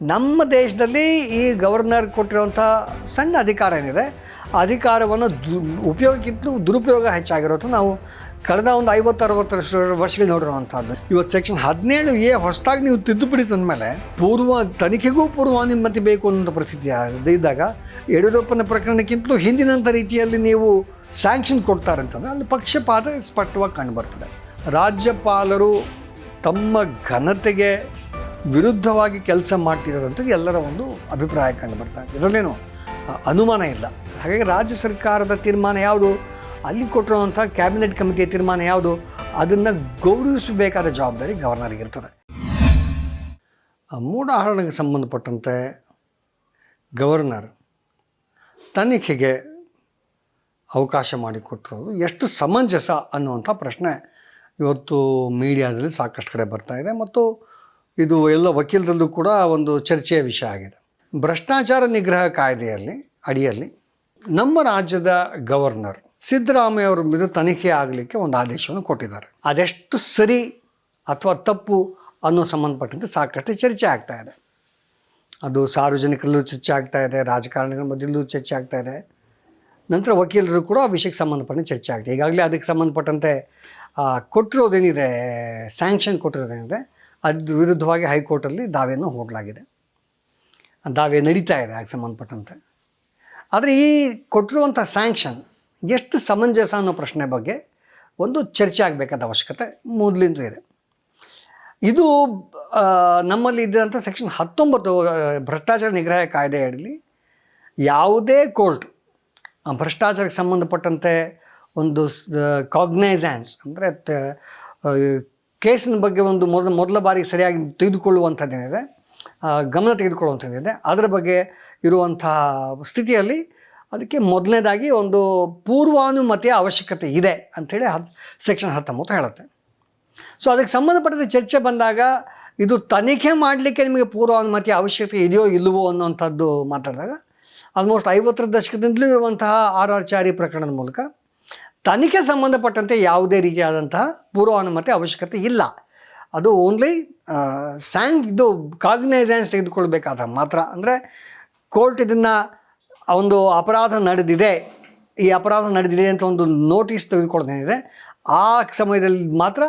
ನಮ್ಮ ದೇಶದಲ್ಲಿ ಈ ಗವರ್ನರ್ ಕೊಟ್ಟಿರುವಂಥ ಸಣ್ಣ ಅಧಿಕಾರ ಏನಿದೆ, ಅಧಿಕಾರವನ್ನು ದು, ಉಪಯೋಗಕ್ಕಿಂತಲೂ ದುರುಪಯೋಗ ಹೆಚ್ಚಾಗಿರೋದು ನಾವು ಕಳೆದ ಒಂದು ಐವತ್ತು ಅರವತ್ತು ವರ್ಷ ವರ್ಷಗಳು ನೋಡಿರುವಂಥದ್ದು. ಇವತ್ತು ಸೆಕ್ಷನ್ ಹದಿನೇಳು ಎ ಹೊಸದಾಗಿ ನೀವು ತಿದ್ದುಪಡಿ ತಂದಮೇಲೆ ಪೂರ್ವ, ತನಿಖೆಗೂ ಪೂರ್ವಾನುಮತಿ ಬೇಕು ಅನ್ನೋ ಪರಿಸ್ಥಿತಿ ಇದ್ದಾಗ ಯಡಿಯೂರಪ್ಪನ ಪ್ರಕರಣಕ್ಕಿಂತಲೂ ಹಿಂದಿನಂಥ ರೀತಿಯಲ್ಲಿ ನೀವು ಸ್ಯಾಂಕ್ಷನ್ ಕೊಡ್ತಾರೆ ಅಂತಂದರೆ ಅಲ್ಲಿ ಪಕ್ಷಪಾತ ಸ್ಪಷ್ಟವಾಗಿ ಕಂಡುಬರ್ತದೆ ರಾಜ್ಯಪಾಲರು ತಮ್ಮ ಘನತೆಗೆ ವಿರುದ್ಧವಾಗಿ ಕೆಲಸ ಮಾಡ್ತಿರೋದಂಥದ್ದು ಎಲ್ಲರ ಒಂದು ಅಭಿಪ್ರಾಯ ಕಂಡುಬರ್ತಾ ಇದೆ. ಇದರಲ್ಲೇನು ಅನುಮಾನ ಇಲ್ಲ. ಹಾಗಾಗಿ ರಾಜ್ಯ ಸರ್ಕಾರದ ತೀರ್ಮಾನ ಯಾವುದು? ಅಲ್ಲಿ ಕೊಟ್ಟಿರುವಂಥ ಕ್ಯಾಬಿನೆಟ್ ಕಮಿಟಿಯ ತೀರ್ಮಾನ ಯಾವುದು? ಅದನ್ನು ಗೌರವಿಸಬೇಕಾದ ಜವಾಬ್ದಾರಿ ಗವರ್ನರ್ಗೆ ಇರ್ತದೆ. ಆ, ಮೂಢ ಹರಣಕ್ಕೆ ಸಂಬಂಧಪಟ್ಟಂತೆ ಗವರ್ನರ್ ತನಿಖೆಗೆ ಅವಕಾಶ ಮಾಡಿಕೊಟ್ಟಿರೋದು ಎಷ್ಟು ಸಮಂಜಸ ಅನ್ನುವಂಥ ಪ್ರಶ್ನೆ ಇವತ್ತು ಮೀಡಿಯಾದಲ್ಲಿ ಸಾಕಷ್ಟು ಕಡೆ ಬರ್ತಾ ಇದೆ. ಮತ್ತು ಇದು ಎಲ್ಲ ವಕೀಲರಲ್ಲೂ ಕೂಡ ಒಂದು ಚರ್ಚೆಯ ವಿಷಯ ಆಗಿದೆ. ಭ್ರಷ್ಟಾಚಾರ ನಿಗ್ರಹ ಕಾಯ್ದೆಯಲ್ಲಿ, ಅಡಿಯಲ್ಲಿ ನಮ್ಮ ರಾಜ್ಯದ ಗವರ್ನರ್ ಸಿದ್ದರಾಮಯ್ಯ ಅವರ ಮೇಲೆ ತನಿಖೆ ಆಗಲಿಕ್ಕೆ ಒಂದು ಆದೇಶವನ್ನು ಕೊಟ್ಟಿದ್ದಾರೆ. ಅದೆಷ್ಟು ಸರಿ ಅಥವಾ ತಪ್ಪು ಅನ್ನೋ ಸಂಬಂಧಪಟ್ಟಂತೆ ಸಾಕಷ್ಟು ಚರ್ಚೆ ಆಗ್ತಾ ಇದೆ. ಅದು ಸಾರ್ವಜನಿಕರಲ್ಲೂ ಚರ್ಚೆ ಆಗ್ತಾ ಇದೆ, ರಾಜಕಾರಣಿಗಳ ಮಧ್ಯಲ್ಲೂ ಚರ್ಚೆ ಆಗ್ತಾ ಇದೆ. ನಂತರ ವಕೀಲರು ಕೂಡ ಆ ವಿಷಯಕ್ಕೆ ಸಂಬಂಧಪಟ್ಟಂತೆ ಚರ್ಚೆ ಆಗ್ತದೆ ಈಗಾಗಲೇ ಅದಕ್ಕೆ ಸಂಬಂಧಪಟ್ಟಂತೆ ಕೊಟ್ಟಿರೋದೇನಿದೆ ಸ್ಯಾಂಕ್ಷನ್ ಕೊಟ್ಟಿರೋದೇನಿದೆ ಅದ್ರ ವಿರುದ್ಧವಾಗಿ ಹೈಕೋರ್ಟಲ್ಲಿ ದಾವೆಯನ್ನು ಹೋಗಲಾಗಿದೆ. ದಾವೆ ನಡೀತಾ ಇದೆ ಅದಕ್ಕೆ ಸಂಬಂಧಪಟ್ಟಂತೆ. ಆದರೆ ಈ ಕೊಟ್ಟಿರುವಂಥ ಸ್ಯಾಂಕ್ಷನ್ ಎಷ್ಟು ಸಮಂಜಸ ಅನ್ನೋ ಪ್ರಶ್ನೆ ಬಗ್ಗೆ ಒಂದು ಚರ್ಚೆ ಆಗಬೇಕಾದ ಅವಶ್ಯಕತೆ ಮೊದಲಿಂದ ಇದೆ. ಇದು ನಮ್ಮಲ್ಲಿ ಇದ್ದಂಥ ಸೆಕ್ಷನ್ ಹತ್ತೊಂಬತ್ತು ಭ್ರಷ್ಟಾಚಾರ ನಿಗ್ರಹ ಕಾಯ್ದೆ ಯಾವುದೇ ಕೋರ್ಟ್ ಭ್ರಷ್ಟಾಚಾರಕ್ಕೆ ಸಂಬಂಧಪಟ್ಟಂತೆ ಒಂದು ಕಾಗ್ನೈಸೆನ್ಸ್ ಅಂದರೆ ಕೇಸಿನ ಬಗ್ಗೆ ಒಂದು ಮೊದಲ ಮೊದಲ ಬಾರಿಗೆ ಸರಿಯಾಗಿ ತೆಗೆದುಕೊಳ್ಳುವಂಥದ್ದೇನಿದೆ ಗಮನ ತೆಗೆದುಕೊಳ್ಳುವಂಥದ್ದಿದೆ ಅದರ ಬಗ್ಗೆ ಇರುವಂತಹ ಸ್ಥಿತಿಯಲ್ಲಿ ಅದಕ್ಕೆ ಮೊದಲನೇದಾಗಿ ಒಂದು ಪೂರ್ವಾನುಮತಿಯ ಅವಶ್ಯಕತೆ ಇದೆ ಅಂಥೇಳಿ ಹತ್ ಸೆಕ್ಷನ್ ಹತ್ತೊಂಬತ್ತು ಹೇಳುತ್ತೆ. ಸೊ ಅದಕ್ಕೆ ಸಂಬಂಧಪಟ್ಟಂತೆ ಚರ್ಚೆ ಬಂದಾಗ ಇದು ತನಿಖೆ ಮಾಡಲಿಕ್ಕೆ ನಿಮಗೆ ಪೂರ್ವಾನುಮತಿ ಅವಶ್ಯಕತೆ ಇದೆಯೋ ಇಲ್ಲವೋ ಅನ್ನೋವಂಥದ್ದು ಮಾತಾಡಿದಾಗ ಆಲ್ಮೋಸ್ಟ್ ಐವತ್ತರ ದಶಕದಿಂದಲೂ ಇರುವಂತಹ ಆರ್ ಆರ್ ಚಾರಿ ಪ್ರಕರಣದ ಮೂಲಕ ತನಿಖೆ ಸಂಬಂಧಪಟ್ಟಂತೆ ಯಾವುದೇ ರೀತಿಯಾದಂತಹ ಪೂರ್ವಾನುಮತಿ ಅವಶ್ಯಕತೆ ಇಲ್ಲ. ಅದು ಓನ್ಲಿ ಸ್ಯಾಂಕ್ ಇದು ಕಾಗ್ನೈಸೆನ್ಸ್ ತೆಗೆದುಕೊಳ್ಬೇಕಾದ ಮಾತ್ರ. ಅಂದರೆ ಕೋರ್ಟ್ ಇದನ್ನು ಒಂದು ಅಪರಾಧ ನಡೆದಿದೆ, ಈ ಅಪರಾಧ ನಡೆದಿದೆ ಅಂತ ಒಂದು ನೋಟಿಸ್ ತೆಗೆದುಕೊಳ್ಳೋದೇನಿದೆ, ಆ ಸಮಯದಲ್ಲಿ ಮಾತ್ರ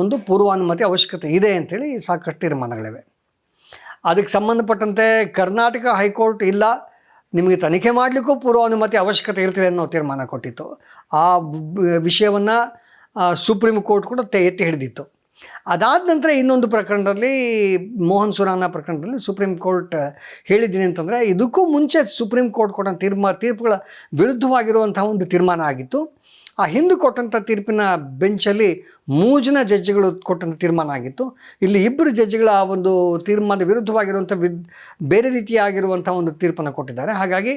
ಒಂದು ಪೂರ್ವಾನುಮತಿ ಅವಶ್ಯಕತೆ ಇದೆ ಅಂಥೇಳಿ ಸಾಕಷ್ಟು ತೀರ್ಮಾನಗಳಿವೆ. ಅದಕ್ಕೆ ಸಂಬಂಧಪಟ್ಟಂತೆ ಕರ್ನಾಟಕ ಹೈಕೋರ್ಟ್ ಇಲ್ಲ ನಿಮಗೆ ತನಿಖೆ ಮಾಡಲಿಕ್ಕೂ ಪೂರ್ವಾನುಮತಿ ಅವಶ್ಯಕತೆ ಇರ್ತದೆ ಅನ್ನೋ ತೀರ್ಮಾನ ಕೊಟ್ಟಿತ್ತು. ಆ ವಿಷಯವನ್ನು ಸುಪ್ರೀಂ ಕೋರ್ಟ್ ಕೂಡ ಎತ್ತಿ ಹಿಡಿದಿತ್ತು. ಅದಾದ ನಂತರ ಇನ್ನೊಂದು ಪ್ರಕರಣದಲ್ಲಿ, ಮೋಹನ್ ಸುರಾನ ಪ್ರಕರಣದಲ್ಲಿ ಸುಪ್ರೀಂ ಕೋರ್ಟ್ ಹೇಳಿದ್ದೀನಿ ಅಂತಂದರೆ, ಇದಕ್ಕೂ ಮುಂಚೆ ಸುಪ್ರೀಂ ಕೋರ್ಟ್ ಕೊಟ್ಟ ತೀರ್ಮಾ, ತೀರ್ಪುಗಳ ವಿರುದ್ಧವಾಗಿರುವಂಥ ಒಂದು ತೀರ್ಮಾನ ಆಗಿತ್ತು. ಆ ಹಿಂದೆ ಕೊಟ್ಟಂಥ ತೀರ್ಪಿನ ಬೆಂಚಲ್ಲಿ ಮೂರು ಜನ ಜಡ್ಜಿಗಳು ಕೊಟ್ಟಂಥ ತೀರ್ಮಾನ ಆಗಿತ್ತು. ಇಲ್ಲಿ ಇಬ್ಬರು ಜಡ್ಜಿಗಳ ಆ ಒಂದು ತೀರ್ಮಾನದ ವಿರುದ್ಧವಾಗಿರುವಂಥ ವಿದ್, ಬೇರೆ ರೀತಿಯಾಗಿರುವಂಥ ಒಂದು ತೀರ್ಪನ್ನು ಕೊಟ್ಟಿದ್ದಾರೆ. ಹಾಗಾಗಿ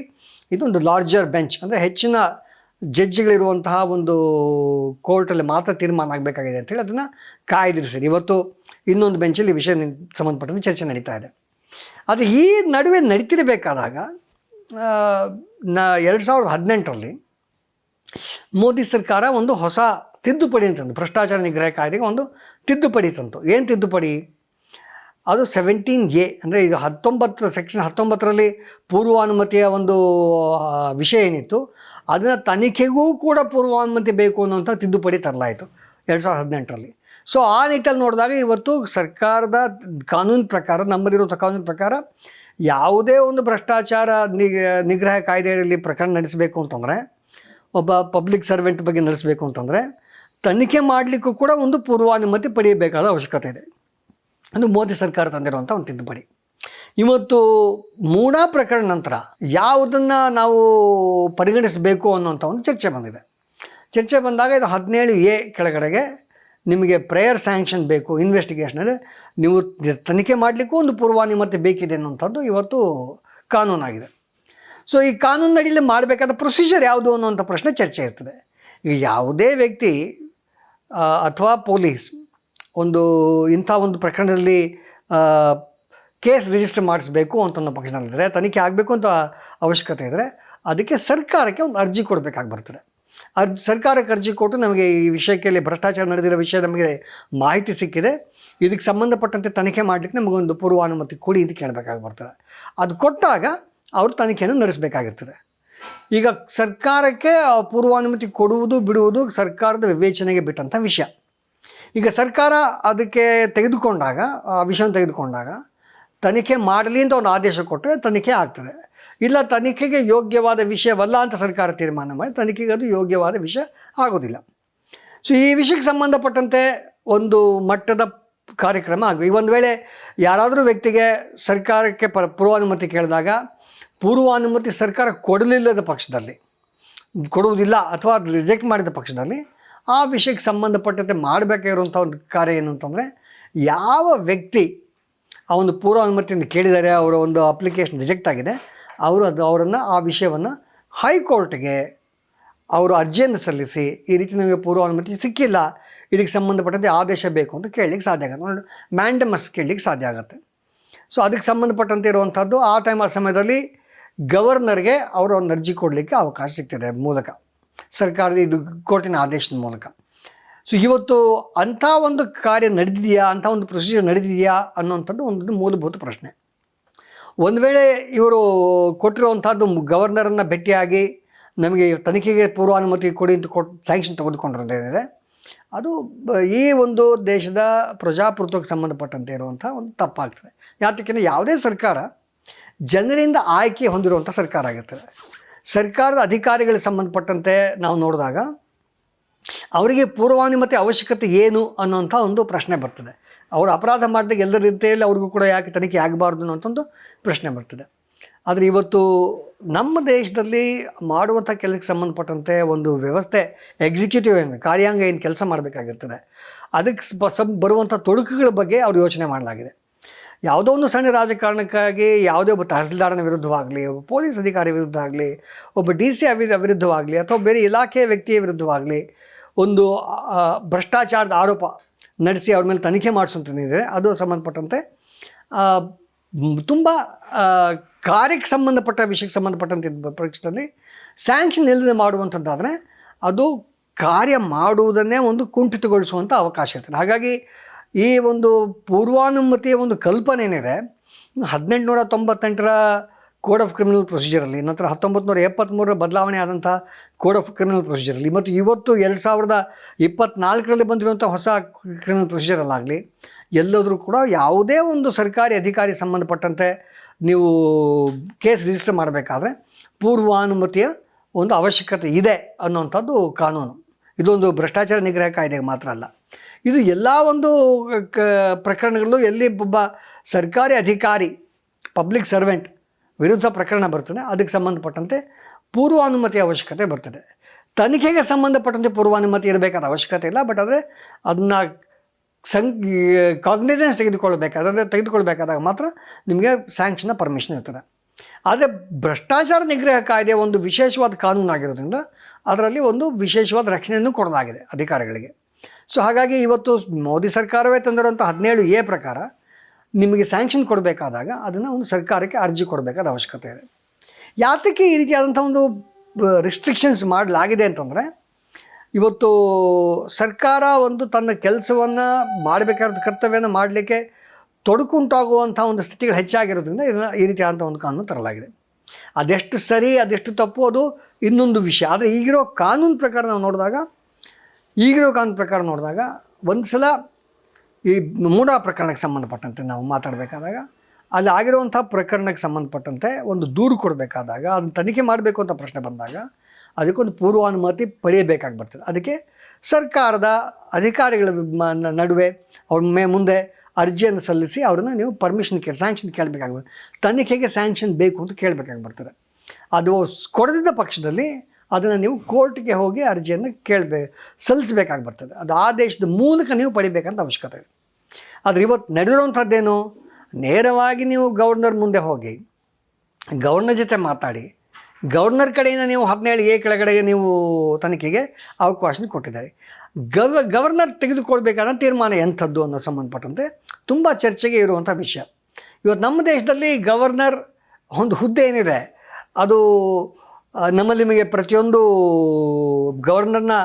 ಇದೊಂದು ಲಾರ್ಜರ್ ಬೆಂಚ್ ಅಂದರೆ ಹೆಚ್ಚಿನ ಜಡ್ಜಿಗಳಿರುವಂತಹ ಒಂದು ಕೋರ್ಟಲ್ಲಿ ಮಾತ್ರ ತೀರ್ಮಾನ ಆಗಬೇಕಾಗಿದೆ ಅಂತೇಳಿ ಅದನ್ನು ಕಾಯ್ದಿರಿಸಿದೆ. ಇವತ್ತು ಇನ್ನೊಂದು ಬೆಂಚಲ್ಲಿ ವಿಷಯ ಸಂಬಂಧಪಟ್ಟಂತೆ ಚರ್ಚೆ ನಡೀತಾ ಇದೆ. ಅದು ಈ ನಡುವೆ ನಡೀತಿರಬೇಕಾದಾಗ ನ ಎರಡು ಸಾವಿರದ ಹದಿನೆಂಟರಲ್ಲಿ ಮೋದಿ ಸರ್ಕಾರ ಒಂದು ಹೊಸ ತಿದ್ದುಪಡಿ ಅಂತಂದು, ಭ್ರಷ್ಟಾಚಾರ ನಿಗ್ರಹ ಕಾಯ್ದೆಗೆ ಒಂದು ತಿದ್ದುಪಡಿ ತಂತು. ಏನು ತಿದ್ದುಪಡಿ? ಅದು ಸೆವೆಂಟೀನ್ ಎ ಅಂದರೆ ಇದು ಹತ್ತೊಂಬತ್ತು ಸೆಕ್ಷನ್ ಹತ್ತೊಂಬತ್ತರಲ್ಲಿ ಪೂರ್ವಾನುಮತಿಯ ಒಂದು ವಿಷಯ ಏನಿತ್ತು, ಅದನ್ನು ತನಿಖೆಗೂ ಕೂಡ ಪೂರ್ವಾನುಮತಿ ಬೇಕು ಅನ್ನೋಂಥ ತಿದ್ದುಪಡಿ ತರಲಾಯಿತು ಎರಡು ಸಾವಿರದ ಹದಿನೆಂಟರಲ್ಲಿ. ಸೊ ಆ ನಿಟ್ಟಲ್ಲಿ ನೋಡಿದಾಗ ಇವತ್ತು ಸರ್ಕಾರದ ಕಾನೂನು ಪ್ರಕಾರ ನಮ್ಮಲ್ಲಿರುವಂಥ ಕಾನೂನು ಪ್ರಕಾರ ಯಾವುದೇ ಒಂದು ಭ್ರಷ್ಟಾಚಾರ ನಿಗ್, ನಿಗ್ರಹ ಕಾಯ್ದೆಯಲ್ಲಿ ಪ್ರಕರಣ ನಡೆಸಬೇಕು ಅಂತಂದರೆ ಒಬ್ಬ ಪಬ್ಲಿಕ್ ಸರ್ವೆಂಟ್ ಬಗ್ಗೆ ನಡೆಸಬೇಕು ಅಂತಂದರೆ ತನಿಖೆ ಮಾಡಲಿಕ್ಕೂ ಕೂಡ ಒಂದು ಪೂರ್ವಾನುಮತಿ ಪಡೆಯಬೇಕಾದ ಅವಶ್ಯಕತೆ ಇದೆ. ಅದು ಮೋದಿ ಸರ್ಕಾರ ತಂದಿರುವಂಥ ಒಂದು ತಿದ್ದುಪಡಿ. ಇವತ್ತು ಮೂಡಾ ಪ್ರಕರಣ ನಂತರ ಯಾವುದನ್ನು ನಾವು ಪರಿಗಣಿಸಬೇಕು ಅನ್ನೋಂಥ ಒಂದು ಚರ್ಚೆ ಬಂದಿದೆ. ಚರ್ಚೆ ಬಂದಾಗ ಇದು ಹದಿನೇಳು ಎ ಕೆಳಗಡೆಗೆ ನಿಮಗೆ ಪ್ರೇಯರ್ ಸ್ಯಾಂಕ್ಷನ್ ಬೇಕು ಇನ್ವೆಸ್ಟಿಗೇಷನ್ ಅಂದರೆ ನೀವು ತನಿಖೆ ಮಾಡಲಿಕ್ಕೂ ಒಂದು ಪೂರ್ವಾನುಮತಿ ಬೇಕಿದೆ ಅನ್ನೋಂಥದ್ದು ಇವತ್ತು ಕಾನೂನಾಗಿದೆ. ಸೊ ಈ ಕಾನೂನು ಅಡಿಯಲ್ಲಿ ಮಾಡಬೇಕಾದ ಪ್ರೊಸೀಜರ್ ಯಾವುದು ಅನ್ನುವಂಥ ಪ್ರಶ್ನೆ ಚರ್ಚೆ ಇರ್ತದೆ. ಈಗ ಯಾವುದೇ ವ್ಯಕ್ತಿ ಅಥವಾ ಪೊಲೀಸ್ ಒಂದು, ಇಂಥ ಒಂದು ಪ್ರಕರಣದಲ್ಲಿ ಕೇಸ್ ರಿಜಿಸ್ಟರ್ ಮಾಡಿಸ್ಬೇಕು ಅಂತ ಅನ್ನೋ ಪಕ್ಷದಲ್ಲಿದ್ದರೆ ತನಿಖೆ ಆಗಬೇಕು ಅಂತ ಅವಶ್ಯಕತೆ ಇದ್ದರೆ ಅದಕ್ಕೆ ಸರ್ಕಾರಕ್ಕೆ ಒಂದು ಅರ್ಜಿ ಕೊಡಬೇಕಾಗಿ ಬರ್ತದೆ. ಅರ್ಜಿ ಸರ್ಕಾರಕ್ಕೆ ಅರ್ಜಿ ಕೊಟ್ಟು ನಮಗೆ ಈ ವಿಷಯಕ್ಕೆ ಭ್ರಷ್ಟಾಚಾರ ನಡೆದಿರೋ ವಿಷಯ ನಮಗೆ ಮಾಹಿತಿ ಸಿಕ್ಕಿದೆ. ಇದಕ್ಕೆ ಸಂಬಂಧಪಟ್ಟಂತೆ ತನಿಖೆ ಮಾಡಲಿಕ್ಕೆ ನಮಗೊಂದು ಪೂರ್ವಾನುಮತಿ ಕೊಡಿ ಅಂತ ಕೇಳಬೇಕಾಗಿ ಬರ್ತದೆ. ಅದು ಕೊಟ್ಟಾಗ ಅವರು ತನಿಖೆಯನ್ನು ನಡೆಸಬೇಕಾಗಿರ್ತದೆ. ಈಗ ಸರ್ಕಾರಕ್ಕೆ ಪೂರ್ವಾನುಮತಿ ಕೊಡುವುದು, ಬಿಡುವುದು ಸರ್ಕಾರದ ವಿವೇಚನೆಗೆ ಬಿಟ್ಟಂಥ ವಿಷಯ. ಈಗ ಸರ್ಕಾರ ಅದಕ್ಕೆ ತೆಗೆದುಕೊಂಡಾಗ, ಆ ವಿಷಯವನ್ನು ತೆಗೆದುಕೊಂಡಾಗ ತನಿಖೆ ಮಾಡಲಿ ಅಂತ ಒಂದು ಆದೇಶ ಕೊಟ್ಟರೆ ತನಿಖೆ ಆಗ್ತದೆ. ಇಲ್ಲ ತನಿಖೆಗೆ ಯೋಗ್ಯವಾದ ವಿಷಯವಲ್ಲ ಅಂತ ಸರ್ಕಾರ ತೀರ್ಮಾನ ಮಾಡಿ ತನಿಖೆಗೆ ಅದು ಯೋಗ್ಯವಾದ ವಿಷಯ ಆಗೋದಿಲ್ಲ. ಸೊ ಈ ವಿಷಯಕ್ಕೆ ಸಂಬಂಧಪಟ್ಟಂತೆ ಒಂದು ಮಟ್ಟದ ಕಾರ್ಯಕ್ರಮ ಆಗಬೇಕು. ಒಂದು ವೇಳೆ ಯಾರಾದರೂ ವ್ಯಕ್ತಿಗೆ ಸರ್ಕಾರಕ್ಕೆ ಪರ ಪೂರ್ವಾನುಮತಿ ಕೇಳಿದಾಗ ಪೂರ್ವಾನುಮತಿ ಸರ್ಕಾರ ಕೊಡಲಿಲ್ಲದ ಪಕ್ಷದಲ್ಲಿ, ಕೊಡುವುದಿಲ್ಲ ಅಥವಾ ರಿಜೆಕ್ಟ್ ಮಾಡಿದ ಪಕ್ಷದಲ್ಲಿ, ಆ ವಿಷಯಕ್ಕೆ ಸಂಬಂಧಪಟ್ಟಂತೆ ಮಾಡಬೇಕಾಗಿರುವಂಥ ಒಂದು ಕಾರ್ಯ ಏನು ಅಂತಂದರೆ, ಯಾವ ವ್ಯಕ್ತಿ ಆ ಒಂದು ಪೂರ್ವ ಅನುಮತಿಯನ್ನು ಕೇಳಿದ್ದಾರೆ ಅವರ ಒಂದು ಅಪ್ಲಿಕೇಶನ್ ರಿಜೆಕ್ಟ್ ಆಗಿದೆ, ಅವರು ಅದು ಅವರನ್ನು ಆ ವಿಷಯವನ್ನು ಹೈಕೋರ್ಟ್ಗೆ ಅವರು ಅರ್ಜಿಯನ್ನು ಸಲ್ಲಿಸಿ, ಈ ರೀತಿ ನಮಗೆ ಪೂರ್ವ ಅನುಮತಿ ಸಿಕ್ಕಿಲ್ಲ, ಇದಕ್ಕೆ ಸಂಬಂಧಪಟ್ಟಂತೆ ಆದೇಶ ಬೇಕು ಅಂತ ಕೇಳಲಿಕ್ಕೆ ಸಾಧ್ಯ ಆಗುತ್ತೆ. ನೋಡಿ ಮ್ಯಾಂಡಮಸ್ ಕೇಳಲಿಕ್ಕೆ ಸಾಧ್ಯ ಆಗುತ್ತೆ. ಸೊ ಅದಕ್ಕೆ ಸಂಬಂಧಪಟ್ಟಂತೆ ಇರುವಂಥದ್ದು ಆ ಟೈಮ್ ಆ ಸಮಯದಲ್ಲಿ ಗವರ್ನರ್ಗೆ ಅವರು ಒಂದು ಅರ್ಜಿ ಕೊಡಲಿಕ್ಕೆ ಅವಕಾಶ ಸಿಗ್ತದೆ ಮೂಲಕ. ಸರ್ಕಾರದ ಇದು ಕೋರ್ಟಿನ ಆದೇಶದ ಮೂಲಕ. ಸೊ ಇವತ್ತು ಅಂಥ ಒಂದು ಕಾರ್ಯ ನಡೆದಿದೆಯಾ, ಅಂಥ ಒಂದು ಪ್ರೊಸೀಜರ್ ನಡೆದಿದೆಯಾ ಅನ್ನೋಂಥದ್ದು ಒಂದು ಮೂಲಭೂತ ಪ್ರಶ್ನೆ. ಒಂದು ವೇಳೆ ಇವರು ಕೊಟ್ಟಿರುವಂಥದ್ದು ಗವರ್ನರನ್ನು ಭೇಟಿಯಾಗಿ ನಮಗೆ ತನಿಖೆಗೆ ಪೂರ್ವಾನುಮತಿ ಕೊಡಿ ಅಂತ ಕೊಟ್ಟು ಸ್ಯಾಂಕ್ಷನ್ ತೆಗೆದುಕೊಂಡಿರೋದೇನಿದೆ ಅದು ಈ ಒಂದು ದೇಶದ ಪ್ರಜಾಪ್ರಭುತ್ವಕ್ಕೆ ಸಂಬಂಧಪಟ್ಟಂತೆ ಇರುವಂಥ ಒಂದು ತಪ್ಪಾಗ್ತದೆ. ಯಾತಕ್ಕಿಂತ ಯಾವುದೇ ಸರ್ಕಾರ ಜನರಿಂದ ಆಯ್ಕೆ ಹೊಂದಿರುವಂಥ ಸರ್ಕಾರ ಆಗಿರ್ತದೆ. ಸರ್ಕಾರದ ಅಧಿಕಾರಿಗಳಿಗೆ ಸಂಬಂಧಪಟ್ಟಂತೆ ನಾವು ನೋಡಿದಾಗ ಅವರಿಗೆ ಪೂರ್ವಾನುಮತಿ ಅವಶ್ಯಕತೆ ಏನು ಅನ್ನೋಂಥ ಒಂದು ಪ್ರಶ್ನೆ ಬರ್ತದೆ. ಅವರು ಅಪರಾಧ ಮಾಡಿದಾಗ ಎಲ್ಲರ ರೀತಿಯಲ್ಲಿ ಅವ್ರಿಗೂ ಕೂಡ ಯಾಕೆ ತನಿಖೆ ಆಗಬಾರ್ದು ಅನ್ನೋಂಥ ಒಂದು ಪ್ರಶ್ನೆ ಬರ್ತದೆ. ಆದರೆ ಇವತ್ತು ನಮ್ಮ ದೇಶದಲ್ಲಿ ಮಾಡುವಂಥ ಕೆಲಸಕ್ಕೆ ಸಂಬಂಧಪಟ್ಟಂತೆ ಒಂದು ವ್ಯವಸ್ಥೆ ಎಕ್ಸಿಕ್ಯೂಟಿವ್ ಏನು, ಕಾರ್ಯಾಂಗ ಏನು ಕೆಲಸ ಮಾಡಬೇಕಾಗಿರ್ತದೆ. ಅದಕ್ಕೆ ಬರುವಂಥ ತೊಡಕುಗಳ ಬಗ್ಗೆ ಅವ್ರು ಯೋಚನೆ ಮಾಡಲಾಗಿದೆ. ಯಾವುದೋ ಒಂದು ಸಣ್ಣ ರಾಜಕಾರಣಕ್ಕಾಗಿ ಯಾವುದೇ ಒಬ್ಬ ತಹಸೀಲ್ದಾರನ ವಿರುದ್ಧವಾಗಲಿ, ಒಬ್ಬ ಪೊಲೀಸ್ ಅಧಿಕಾರಿ ವಿರುದ್ಧ ಆಗಲಿ ಒಬ್ಬ ಡಿ ಸಿ ವಿರುದ್ಧವಾಗಲಿ, ಅಥವಾ ಬೇರೆ ಇಲಾಖೆಯ ವ್ಯಕ್ತಿಯ ವಿರುದ್ಧವಾಗಲಿ ಒಂದು ಭ್ರಷ್ಟಾಚಾರದ ಆರೋಪ ನಡೆಸಿ ಅವ್ರ ಮೇಲೆ ತನಿಖೆ ಮಾಡಿಸುವಂತಂದಿದೆ ಅದು ಸಂಬಂಧಪಟ್ಟಂತೆ ತುಂಬ ಕಾರ್ಯಕ್ಕೆ ಸಂಬಂಧಪಟ್ಟ, ವಿಷಯಕ್ಕೆ ಸಂಬಂಧಪಟ್ಟಂತೆ ಪರೀಕ್ಷೆಯಲ್ಲಿ ಸ್ಯಾಂಕ್ಷನ್ ಇಲ್ಲದೆ ಮಾಡುವಂಥದ್ದಾದರೆ ಅದು ಕಾರ್ಯ ಮಾಡುವುದನ್ನೇ ಒಂದು ಕುಂಠಿತಗೊಳಿಸುವಂಥ ಅವಕಾಶ ಇರ್ತದೆ. ಹಾಗಾಗಿ ಈ ಒಂದು ಪೂರ್ವಾನುಮತಿಯ ಒಂದು ಕಲ್ಪನೆ ಏನಿದೆ ಹದಿನೆಂಟುನೂರ ತೊಂಬತ್ತೆಂಟರ ಕೋಡ್ ಆಫ್ ಕ್ರಿಮಿನಲ್ ಪ್ರೊಸೀಜರಲ್ಲಿ ನಂತರ ಹತ್ತೊಂಬತ್ತು ನೂರ ಎಪ್ಪತ್ತ್ಮೂರರ ಬದಲಾವಣೆ ಆದಂಥ ಕೋಡ್ ಆಫ್ ಕ್ರಿಮಿನಲ್ ಪ್ರೊಸೀಜರಲ್ಲಿ ಮತ್ತು ಇವತ್ತು ಎರಡು ಸಾವಿರದ ಇಪ್ಪತ್ನಾಲ್ಕರಲ್ಲಿ ಬಂದಿರುವಂಥ ಹೊಸ ಕ್ರಿಮಿನಲ್ ಪ್ರೊಸೀಜರಲ್ಲಾಗಲಿ ಎಲ್ಲದರೂ ಕೂಡ ಯಾವುದೇ ಒಂದು ಸರ್ಕಾರಿ ಅಧಿಕಾರಿ ಸಂಬಂಧಪಟ್ಟಂತೆ ನೀವು ಕೇಸ್ ರಿಜಿಸ್ಟರ್ ಮಾಡಬೇಕಾದ್ರೆ ಪೂರ್ವಾನುಮತಿಯ ಒಂದು ಅವಶ್ಯಕತೆ ಇದೆ ಅನ್ನುವಂಥದ್ದು ಕಾನೂನು. ಇದೊಂದು ಭ್ರಷ್ಟಾಚಾರ ನಿಗ್ರಹ ಕಾಯ್ದೆಗೆ ಮಾತ್ರ ಅಲ್ಲ. ಇದು ಎಲ್ಲ ಒಂದು, ಕ, ಪ್ರಕರಣಗಳಲ್ಲೂ ಎಲ್ಲಿ ಒಬ್ಬ ಸರ್ಕಾರಿ ಅಧಿಕಾರಿ ಪಬ್ಲಿಕ್ ಸರ್ವೆಂಟ್ ವಿರುದ್ಧ ಪ್ರಕರಣ ಬರ್ತದೆ, ಅದಕ್ಕೆ ಸಂಬಂಧಪಟ್ಟಂತೆ ಪೂರ್ವಾನುಮತಿ ಅವಶ್ಯಕತೆ ಬರ್ತದೆ. ತನಿಖೆಗೆ ಸಂಬಂಧಪಟ್ಟಂತೆ ಪೂರ್ವಾನುಮತಿ ಇರಬೇಕಾದ ಅವಶ್ಯಕತೆ ಇಲ್ಲ ಬಟ್ ಆದರೆ ಅದನ್ನ ಸಂ ಕಾಗ್ನಿಜೆನ್ಸ್ ತೆಗೆದುಕೊಳ್ಬೇಕಾದ್ರೆ ತೆಗೆದುಕೊಳ್ಬೇಕಾದಾಗ ಮಾತ್ರ ನಿಮಗೆ ಸ್ಯಾಂಕ್ಷನ್ನ ಪರ್ಮಿಷನ್ ಇರ್ತದೆ. ಆದರೆ ಭ್ರಷ್ಟಾಚಾರ ನಿಗ್ರಹ ಕಾಯ್ದೆ ಒಂದು ವಿಶೇಷವಾದ ಕಾನೂನಾಗಿರೋದ್ರಿಂದ ಅದರಲ್ಲಿ ಒಂದು ವಿಶೇಷವಾದ ರಕ್ಷಣೆಯನ್ನು ಕೊಡಲಾಗಿದೆ ಅಧಿಕಾರಿಗಳಿಗೆ. ಸೊ ಹಾಗಾಗಿ ಇವತ್ತು ಮೋದಿ ಸರ್ಕಾರವೇ ತಂದಿರುವಂಥ ಹದಿನೇಳು ಎ ಪ್ರಕಾರ ನಿಮಗೆ ಸ್ಯಾಂಕ್ಷನ್ ಕೊಡಬೇಕಾದಾಗ ಅದನ್ನು ಒಂದು ಸರ್ಕಾರಕ್ಕೆ ಅರ್ಜಿ ಕೊಡಬೇಕಾದ ಅವಶ್ಯಕತೆ ಇದೆ. ಯಾತಕ್ಕೆ ಈ ರೀತಿಯಾದಂಥ ಒಂದು ರಿಸ್ಟ್ರಿಕ್ಷನ್ಸ್ ಮಾಡಲಾಗಿದೆ ಅಂತಂದರೆ, ಇವತ್ತು ಸರ್ಕಾರ ಒಂದು ತನ್ನ ಕೆಲಸವನ್ನು ಮಾಡಬೇಕಾದ ಕರ್ತವ್ಯನ ಮಾಡಲಿಕ್ಕೆ ತೊಡಕುಂಟಾಗುವಂಥ ಒಂದು ಸ್ಥಿತಿಗಳು ಹೆಚ್ಚಾಗಿರೋದ್ರಿಂದ ಇದನ್ನು ಈ ರೀತಿಯಾದಂಥ ಒಂದು ಕಾನೂನು ತರಲಾಗಿದೆ. ಅದೆಷ್ಟು ಸರಿ, ಅದೆಷ್ಟು ತಪ್ಪು, ಅದು ಇನ್ನೊಂದು ವಿಷಯ. ಆದರೆ ಈಗಿರೋ ಕಾನೂನು ಪ್ರಕಾರ ನಾವು ನೋಡಿದಾಗ ಈಗಿರೋ ಕಾನೂನು ಪ್ರಕಾರ ನೋಡಿದಾಗ ಒಂದು ಸಲ ಈ ಮೂಢ ಪ್ರಕರಣಕ್ಕೆ ಸಂಬಂಧಪಟ್ಟಂತೆ ನಾವು ಮಾತಾಡಬೇಕಾದಾಗ ಅಲ್ಲಿ ಆಗಿರುವಂಥ ಪ್ರಕರಣಕ್ಕೆ ಸಂಬಂಧಪಟ್ಟಂತೆ ಒಂದು ದೂರು ಕೊಡಬೇಕಾದಾಗ ಅದನ್ನು ತನಿಖೆ ಮಾಡಬೇಕು ಅಂತ ಪ್ರಶ್ನೆ ಬಂದಾಗ ಅದಕ್ಕೊಂದು ಪೂರ್ವಾನುಮತಿ ಪಡೆಯಬೇಕಾಗಿ ಬರ್ತದೆ ಅದಕ್ಕೆ ಸರ್ಕಾರದ ಅಧಿಕಾರಿಗಳ ನಡುವೆ ಅವ್ರ ಮೇ, ಮುಂದೆ ಅರ್ಜಿಯನ್ನು ಸಲ್ಲಿಸಿ ಅವ್ರನ್ನ ನೀವು ಪರ್ಮಿಷನ್ ಕೇಳಿ ಸ್ಯಾಂಕ್ಷನ್ ಕೇಳಬೇಕಾಗ್ಬರ್ತದೆ ತನಿಖೆಗೆ ಸ್ಯಾಂಕ್ಷನ್ ಬೇಕು ಅಂತ ಕೇಳಬೇಕಾಗಿ ಬರ್ತದೆ ಅದು ಕೊಡದಿದ್ದ ಪಕ್ಷದಲ್ಲಿ ಅದನ್ನು ನೀವು ಕೋರ್ಟ್ಗೆ ಹೋಗಿ ಅರ್ಜಿಯನ್ನು ಕೇಳಬೇಕು ಸಲ್ಲಿಸಬೇಕಾಗಿ ಬರ್ತದೆ ಅದು ಆದೇಶದ ಮೂಲಕ ನೀವು ಪಡಿಬೇಕಂತ ಅವಶ್ಯಕತೆ. ಇದೆ ಆದರೆ ಇವತ್ತು ನಡೆದಿರುವಂಥದ್ದೇನು? ನೇರವಾಗಿ ನೀವು ಗವರ್ನರ್ ಮುಂದೆ ಹೋಗಿ ಗವರ್ನರ್ ಜೊತೆ ಮಾತಾಡಿ ಗವರ್ನರ್ ಕಡೆಯಿಂದ ನೀವು ಹದಿನೇಳು ಎ ಕೆಳಗಡೆಗೆ ನೀವು ತನಿಖೆಗೆ ಅವಕಾಶ ಕೊಟ್ಟಿದ್ದಾರೆ. ಗವ ಗವರ್ನರ್ ತೆಗೆದುಕೊಳ್ಬೇಕಾದ ತೀರ್ಮಾನ ಎಂಥದ್ದು ಅನ್ನೋ ಸಂಬಂಧಪಟ್ಟಂತೆ ತುಂಬ ಚರ್ಚೆಗೆ ಇರುವಂಥ ವಿಷಯ. ಇವತ್ತು ನಮ್ಮ ದೇಶದಲ್ಲಿ ಗವರ್ನರ್ ಒಂದು ಹುದ್ದೆ ಏನಿದೆ ಅದು ಆ, ನಮ್ಮಲ್ಲಿ ನಿಮಗೆ ಪ್ರತಿಯೊಂದು ಗವರ್ನರ್ನ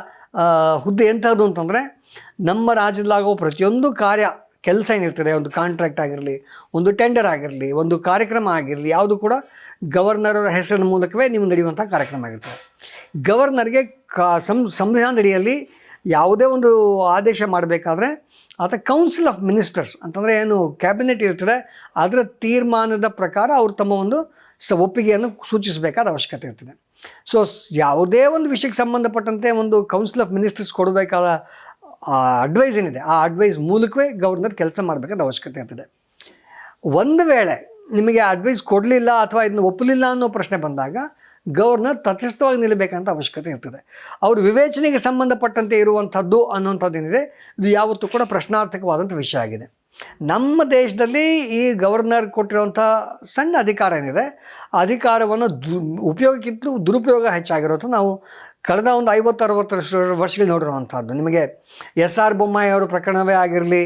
ಹುದ್ದೆ ಎಂಥದ್ದು ಅಂತಂದರೆ ನಮ್ಮ ರಾಜ್ಯದಲ್ಲಾಗೋ ಪ್ರತಿಯೊಂದು ಕಾರ್ಯ, ಕೆಲಸ ಏನಿರ್ತದೆ, ಒಂದು ಕಾಂಟ್ರಾಕ್ಟ್ ಆಗಿರಲಿ, ಒಂದು ಟೆಂಡರ್ ಆಗಿರಲಿ, ಒಂದು ಕಾರ್ಯಕ್ರಮ ಆಗಿರಲಿ, ಯಾವುದು ಕೂಡ ಗವರ್ನರ್ ಹೆಸರಿನ ಮೂಲಕವೇ ನೀವು ನಡೆಯುವಂಥ ಕಾರ್ಯಕ್ರಮ ಆಗಿರ್ತದೆ. ಗವರ್ನರ್ಗೆ ಕಾ, ಸಂ ಸಂವಿಧಾನದ ಅಡಿಯಲ್ಲಿ ಯಾವುದೇ ಒಂದು ಆದೇಶ ಮಾಡಬೇಕಾದ್ರೆ ಆತ ಕೌನ್ಸಿಲ್ ಆಫ್ ಮಿನಿಸ್ಟರ್ಸ್ ಅಂತಂದರೆ ಏನು ಕ್ಯಾಬಿನೆಟ್ ಇರ್ತದೆ ಅದರ ತೀರ್ಮಾನದ ಪ್ರಕಾರ ಅವರು ತಮ್ಮ ಒಂದು ಸ, ಒಪ್ಪಿಗೆಯನ್ನು ಸೂಚಿಸಬೇಕಾದ ಅವಶ್ಯಕತೆ ಇರ್ತದೆ. ಸೊ ಯಾವುದೇ ಒಂದು ವಿಷಯಕ್ಕೆ ಸಂಬಂಧಪಟ್ಟಂತೆ ಒಂದು ಕೌನ್ಸಿಲ್ ಆಫ್ ಮಿನಿಸ್ಟರ್ಸ್ ಕೊಡಬೇಕಾದ ಅಡ್ವೈಸ್ ಏನಿದೆ, ಆ ಅಡ್ವೈಸ್ ಮೂಲಕವೇ ಗವರ್ನರ್ ಕೆಲಸ ಮಾಡಬೇಕಾದ ಅವಶ್ಯಕತೆ ಇರ್ತದೆ ಒಂದು ವೇಳೆ ನಿಮಗೆ ಅಡ್ವೈಸ್ ಕೊಡಲಿಲ್ಲ ಅಥವಾ ಇದನ್ನು ಒಪ್ಪಲಿಲ್ಲ ಅನ್ನೋ ಪ್ರಶ್ನೆ ಬಂದಾಗ ಗವರ್ನರ್ ತಟಸ್ಥವಾಗಿ ನಿಲ್ಲಬೇಕಂತ ಅವಶ್ಯಕತೆ ಇರ್ತದೆ. ಅವ್ರ ವಿವೇಚನೆಗೆ ಸಂಬಂಧಪಟ್ಟಂತೆ ಇರುವಂಥದ್ದು ಅನ್ನೋಂಥದ್ದೇನಿದೆ ಇದು ಯಾವತ್ತೂ ಕೂಡ ಪ್ರಶ್ನಾರ್ಥಕವಾದಂಥ ವಿಷಯ ಆಗಿದೆ. ನಮ್ಮ ದೇಶದಲ್ಲಿ ಈ ಗವರ್ನರ್ ಕೊಟ್ಟಿರುವಂಥ ಸಣ್ಣ ಅಧಿಕಾರ ಏನಿದೆ ಆ ಅಧಿಕಾರವನ್ನು ದು, ಉಪಯೋಗಕ್ಕಿಂತಲೂ ದುರುಪಯೋಗ ಹೆಚ್ಚಾಗಿರೋದು ನಾವು ಕಳೆದ ಒಂದು ಐವತ್ತು ಅರವತ್ತು ವರ್ಷ ವರ್ಷಗಳು ನೋಡಿರುವಂಥದ್ದು. ನಿಮಗೆ ಎಸ್ ಆರ್ ಬೊಮ್ಮಾಯಿ ಅವರ ಪ್ರಕರಣವೇ ಆಗಿರಲಿ,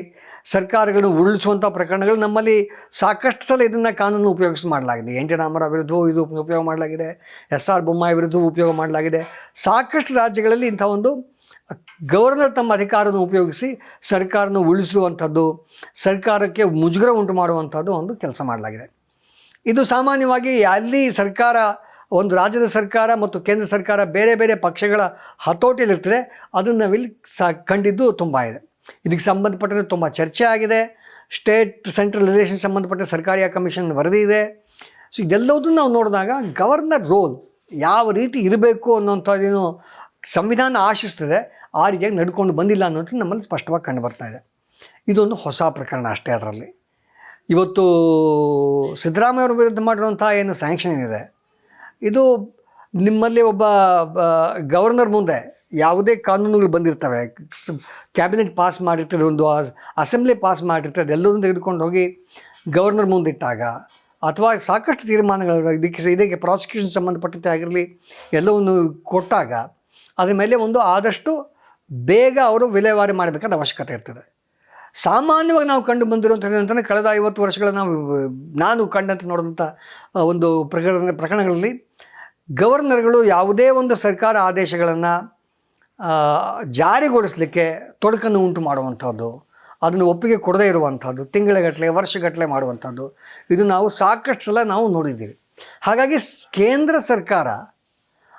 ಸರ್ಕಾರಗಳನ್ನು ಉರುಳಿಸುವಂಥ ಪ್ರಕರಣಗಳು ನಮ್ಮಲ್ಲಿ ಸಾಕಷ್ಟು ಸಲ ಇದನ್ನು ಕಾನೂನು ಉಪಯೋಗಿಸಿ, ಮಾಡಲಾಗಿದೆ. ಎನ್ ಟಿ ರಾಮರಾವ್ ವಿರುದ್ಧವೂ ಇದು ಉಪಯೋಗ ಮಾಡಲಾಗಿದೆ, ಎಸ್ ಆರ್ ಬೊಮ್ಮಾಯಿ ವಿರುದ್ಧವೂ ಉಪಯೋಗ ಮಾಡಲಾಗಿದೆ. ಸಾಕಷ್ಟು ರಾಜ್ಯಗಳಲ್ಲಿ ಇಂಥ ಒಂದು ಗವರ್ನರ್ ತಮ್ಮ ಅಧಿಕಾರವನ್ನು ಉಪಯೋಗಿಸಿ ಸರ್ಕಾರನ ಉಳಿಸುವಂಥದ್ದು, ಸರ್ಕಾರಕ್ಕೆ ಮುಜುಗರ ಉಂಟು ಮಾಡುವಂಥದ್ದು ಒಂದು ಕೆಲಸ ಮಾಡಲಾಗಿದೆ. ಇದು ಸಾಮಾನ್ಯವಾಗಿ ಅಲ್ಲಿ ಸರ್ಕಾರ, ಒಂದು ರಾಜ್ಯದ ಸರ್ಕಾರ ಮತ್ತು ಕೇಂದ್ರ ಸರ್ಕಾರ ಬೇರೆ ಬೇರೆ ಪಕ್ಷಗಳ ಹತೋಟಿಯಲ್ಲಿರ್ತದೆ. ಅದನ್ನು ನಾವಿಲ್ಲಿ ಸ, ಕಂಡಿದ್ದು ತುಂಬ ಇದೆ. ಇದಕ್ಕೆ ಸಂಬಂಧಪಟ್ಟಂತೆ ತುಂಬ ಚರ್ಚೆ ಆಗಿದೆ. ಸ್ಟೇಟ್ ಸೆಂಟ್ರಲ್ ರಿಲೇಷನ್ ಸಂಬಂಧಪಟ್ಟ ಸರ್ಕಾರಿ ಕಮಿಷನ್ ವರದಿ ಇದೆ. ಸೊ ಇದೆಲ್ಲವುದನ್ನು ನಾವು ನೋಡಿದಾಗ ಗವರ್ನರ್ ರೋಲ್ ಯಾವ ರೀತಿ ಇರಬೇಕು ಅನ್ನೋಂಥದ್ದೇನು ಸಂವಿಧಾನ ಆಶಿಸ್ತದೆ, ಆ ರೀತಿಯಾಗಿ ನಡ್ಕೊಂಡು ಬಂದಿಲ್ಲ ಅನ್ನೋದು ನಮ್ಮಲ್ಲಿ ಸ್ಪಷ್ಟವಾಗಿ ಕಂಡು ಬರ್ತಾ ಇದೆ. ಇದೊಂದು ಹೊಸ ಪ್ರಕರಣ ಅಷ್ಟೇ ಅದರಲ್ಲಿ. ಇವತ್ತು ಸಿದ್ದರಾಮಯ್ಯವ್ರ ವಿರುದ್ಧ ಮಾಡಿರುವಂಥ ಏನು ಸ್ಯಾಂಕ್ಷನ್ ಏನಿದೆ, ಇದು ನಿಮ್ಮಲ್ಲಿ ಒಬ್ಬ ಗವರ್ನರ್ ಮುಂದೆ ಯಾವುದೇ ಕಾನೂನುಗಳು ಬಂದಿರ್ತವೆ. ಕ್ಯಾಬಿನೆಟ್ ಪಾಸ್ ಮಾಡಿರ್ತದೆ, ಒಂದು ಅಸೆಂಬ್ಲಿ ಪಾಸ್ ಮಾಡಿರ್ತದೆ ಎಲ್ಲರೂ ತೆಗೆದುಕೊಂಡು ಹೋಗಿ ಗವರ್ನರ್ ಮುಂದಿಟ್ಟಾಗ, ಅಥವಾ ಸಾಕಷ್ಟು ತೀರ್ಮಾನಗಳು ಇದಕ್ಕೆ ಇದಕ್ಕೆ ಪ್ರಾಸಿಕ್ಯೂಷನ್ ಸಂಬಂಧಪಟ್ಟಂತೆ ಆಗಿರಲಿ, ಎಲ್ಲವನ್ನು ಕೊಟ್ಟಾಗ ಅದ್ರ ಮೇಲೆ ಒಂದು ಆದಷ್ಟು ಬೇಗ ಅವರು ವಿಲೇವಾರಿ ಮಾಡಬೇಕಾದ ಅವಶ್ಯಕತೆ ಇರ್ತದೆ. ಸಾಮಾನ್ಯವಾಗಿ ನಾವು ಕಂಡು ಬಂದಿರುವಂಥದ್ದು ಅಂತಂದರೆ ಕಳೆದ ಐವತ್ತು ವರ್ಷಗಳ ನಾವು, ನಾನು ಕಂಡಂತ ನೋಡಿದಂಥ ಒಂದು ಪ್ರಕರಣ, ಪ್ರಕರಣಗಳಲ್ಲಿ ಗವರ್ನರ್ಗಳು ಯಾವುದೇ ಒಂದು ಸರ್ಕಾರ ಆದೇಶಗಳನ್ನು ಜಾರಿಗೊಳಿಸಲಿಕ್ಕೆ ತೊಡಕನ್ನು ಉಂಟು ಮಾಡುವಂಥದ್ದು ಅದನ್ನು ಒಪ್ಪಿಗೆ ಕೊಡದೇ ಇರುವಂಥದ್ದು ತಿಂಗಳಗಟ್ಟಲೆ, ವರ್ಷಗಟ್ಟಲೆ ಮಾಡುವಂಥದ್ದು ಇದು ನಾವು ಸಾಕಷ್ಟು ಸಲ ನಾವು ನೋಡಿದ್ದೀವಿ. ಹಾಗಾಗಿ ಕೇಂದ್ರ ಸರ್ಕಾರ